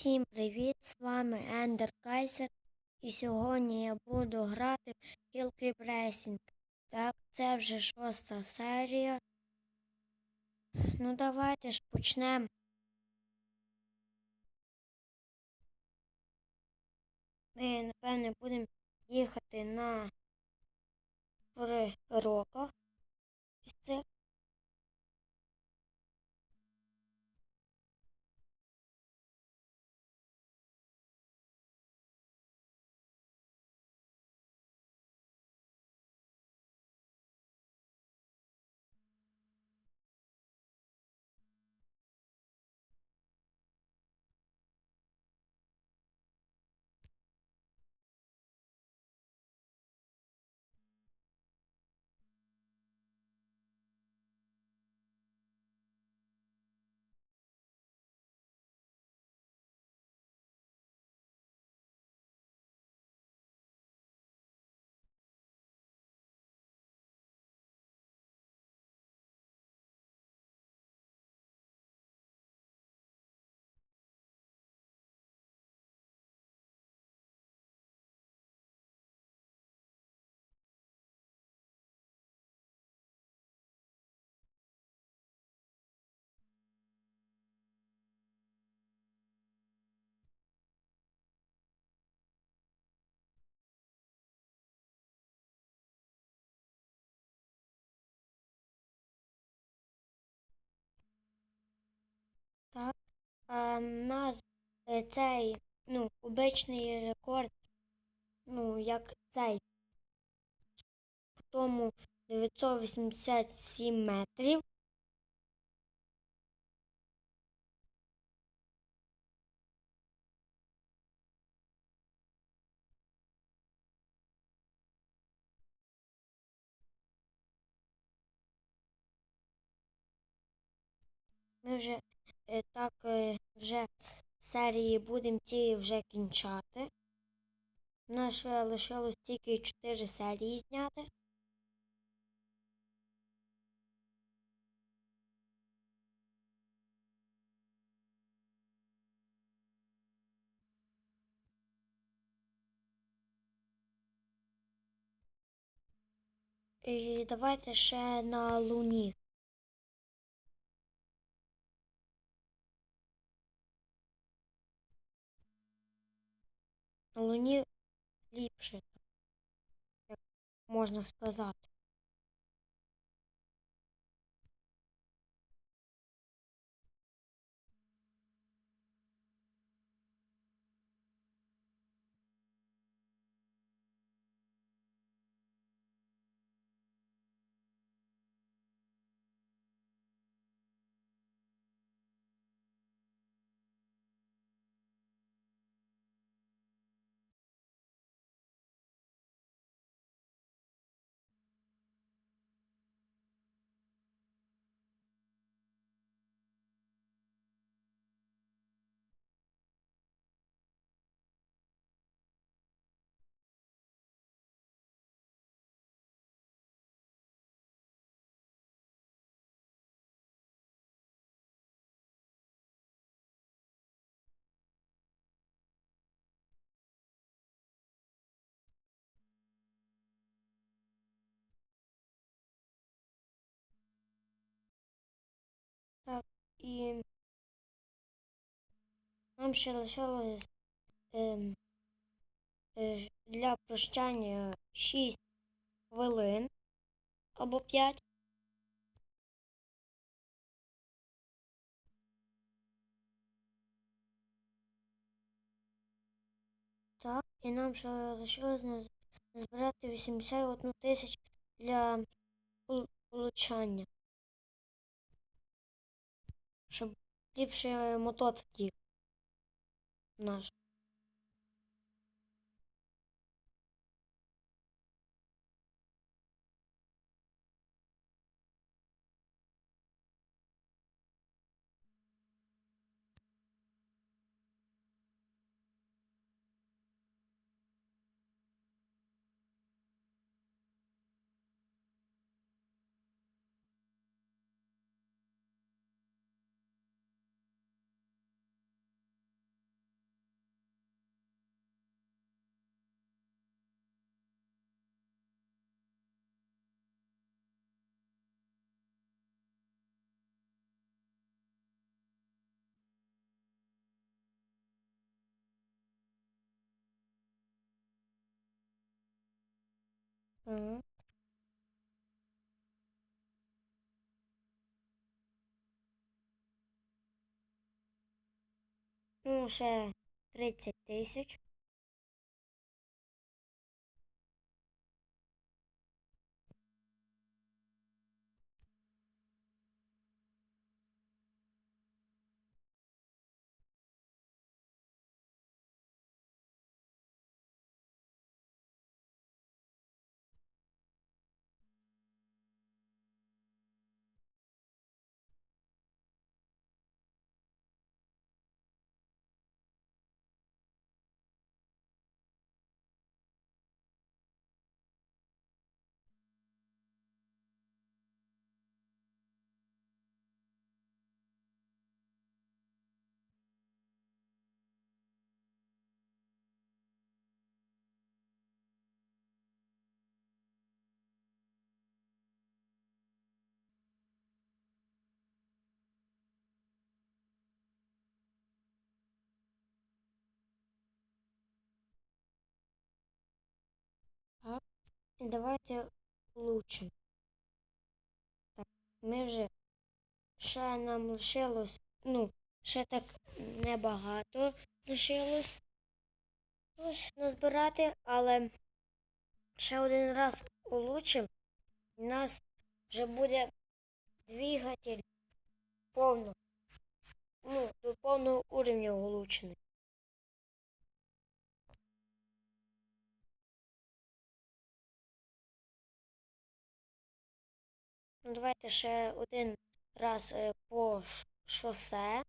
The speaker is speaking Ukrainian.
Всім привіт! З вами Ендер Кайсер. І сьогодні я буду грати в Hill Clip Racing. Так, це вже шоста серія. Ну, давайте ж почнемо. Ми, напевне, будемо їхати на прироках. А нас е, цей, ну, обичний рекорд, ну, як цей, в тому 987 метрів. Ми вже так е, вже серії будемо ці вже кінчати. У нас ще лишилось тільки 4 серії зняти. І давайте ще на Луні. На Луні ліпше, як можна сказати. І нам ще лишилось ем, е, ж- для прощання 6 хвилин або 5. Так, і нам ще лишилось збирати 81 тисяч для получання. Щоб ліпше мотоцикл наш. Ще 30 тисяч. І давайте влучимо. Так, ми вже ще нам лишилось, ну, ще так небагато лишилось. Ось назбирати, але ще один раз улучшим, і у нас вже буде двигатель повно, ну, до повного уровня улучшений. Ну, давайте ще один раз е, по шосе.